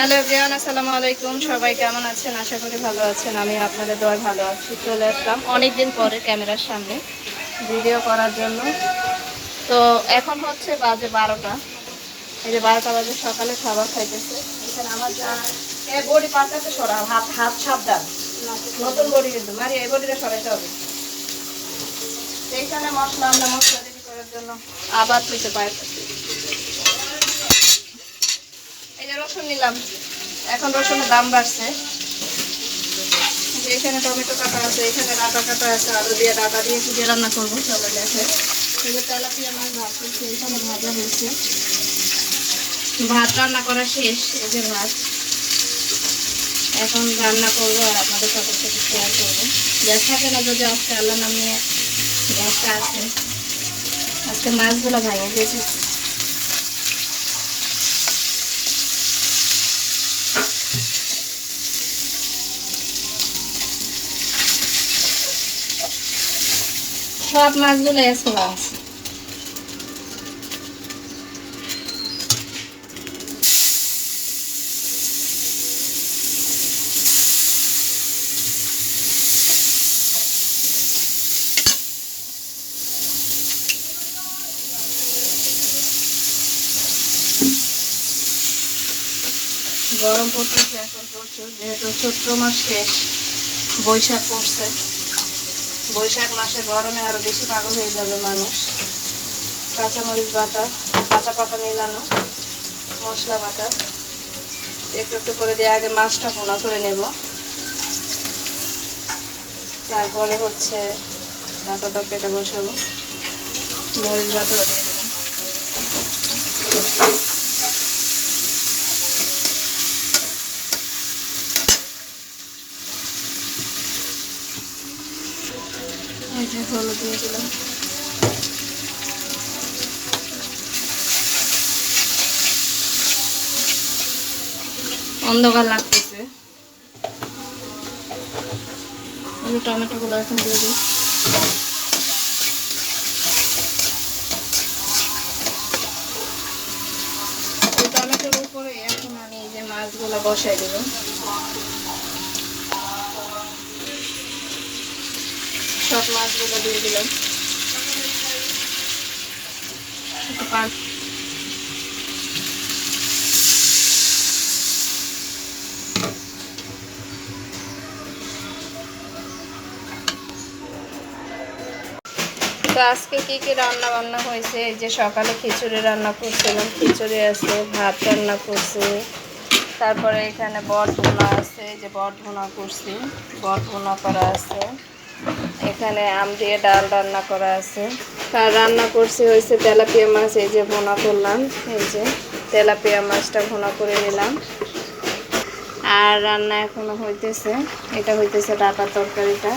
Hello everyone, আসসালামু আলাইকুম। সবাই কেমন আছেন? আশা করি ভালো আছেন। আমি আপনাদের দোয়ায় ভালো আছি। চলে আসলাম অনেক দিন পরে ক্যামেরার সামনে ভিডিও করার জন্য। তো এখন হচ্ছে বাজে বারোটা। এই যে বারোটা বাজে, সকালে খাবার খাইতেছে। এখানে আমার এ বডি পাতাতে সরা হাত হাত সাবধান। নতুন বডি কিন্তু। মারি, এই বডিটা সরাইতে হবে। এইখানে মশলা, আমরা মশলা রেডি করার জন্য আবার তুইতে পারতেছি এই যে রসুন নিলাম। এখন রসুনের দাম বাড়ছে। এখানে টমেটো কাটা আছে, এখানে ডাটা কাটা আছে, আলু দিয়ে ডাটা দিয়ে দিয়ে রান্না করব দেখে। এই তেলাপিয়া মাছ ভাত করছে এখানে ভাজা হয়েছে। ভাত রান্না করা শেষ, এই যে ভাত। এখন রান্না করব আর আপনাদের সাথে সাথে শেয়ার করব। গ্যাস থাকে না যদি আজকে আল্লাহ নাম নিয়ে গ্যাসটা আছে। আজকে মাছগুলো ভাঙে দিয়েছি সব মাছগুলো এসে আছে গরম পড়তেছে এখন প্রচুর যেহেতু চৈত্র মাস শেষ বৈশাখ পড়ছে বৈশাখ মাসে গরমে আরও বেশি পাগল হয়ে যাবে মানুষ। কাঁচামরিচ বাটা, কাঁচা পাতা মেলানো, মশলা বাটা। একটু একটু করে দিয়ে আগে মাছটা পোনা করে নেব। তারপরে হচ্ছে বাটা কেটে বসাবো। মরিচ বাটা। যে হলুদ দিয়ে দিলাম। অন্ধকার লাগতেছে। যে টমেটোগুলো এখন দিয়ে দিই। টমেটোর উপরে এখন আমি এই যে মাছগুলো বসাই দেবো। সব মাছগুলো দিয়ে দিলাম। তো আজকে কি কি রান্না বান্না হয়েছে? এই যে সকালে খিচুড়ি রান্না করছিলাম, খিচুড়ি আছে, ভাত রান্না করছি। তারপরে এখানে বট ভুনা আছে যে বট ভুনা করছি বট ভুনা করা আছে। এখানে আম দিয়ে ডাল রান্না করা আছে। তার রান্না করছি হয়েছে তেলাপিয়া মাছ, এই যে ভুনা করলাম, এই যে তেলাপিয়া মাছটা ভুনা করে নিলাম। আর রান্না এখনও হইতেছে, এটা হইতেছে ডাটা তরকারিটা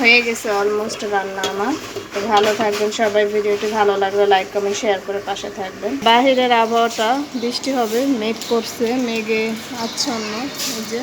হয়ে গেছে অলমোস্ট রান্না আমার। তো ভালো থাকবেন সবাই, ভিডিওটি ভালো লাগলে লাইক কমেন্ট শেয়ার করে পাশে থাকবেন। বাহিরের আবহাওয়াটা বৃষ্টি হবে, মেঘ করছে, মেঘে আচ্ছন্ন, এই যে।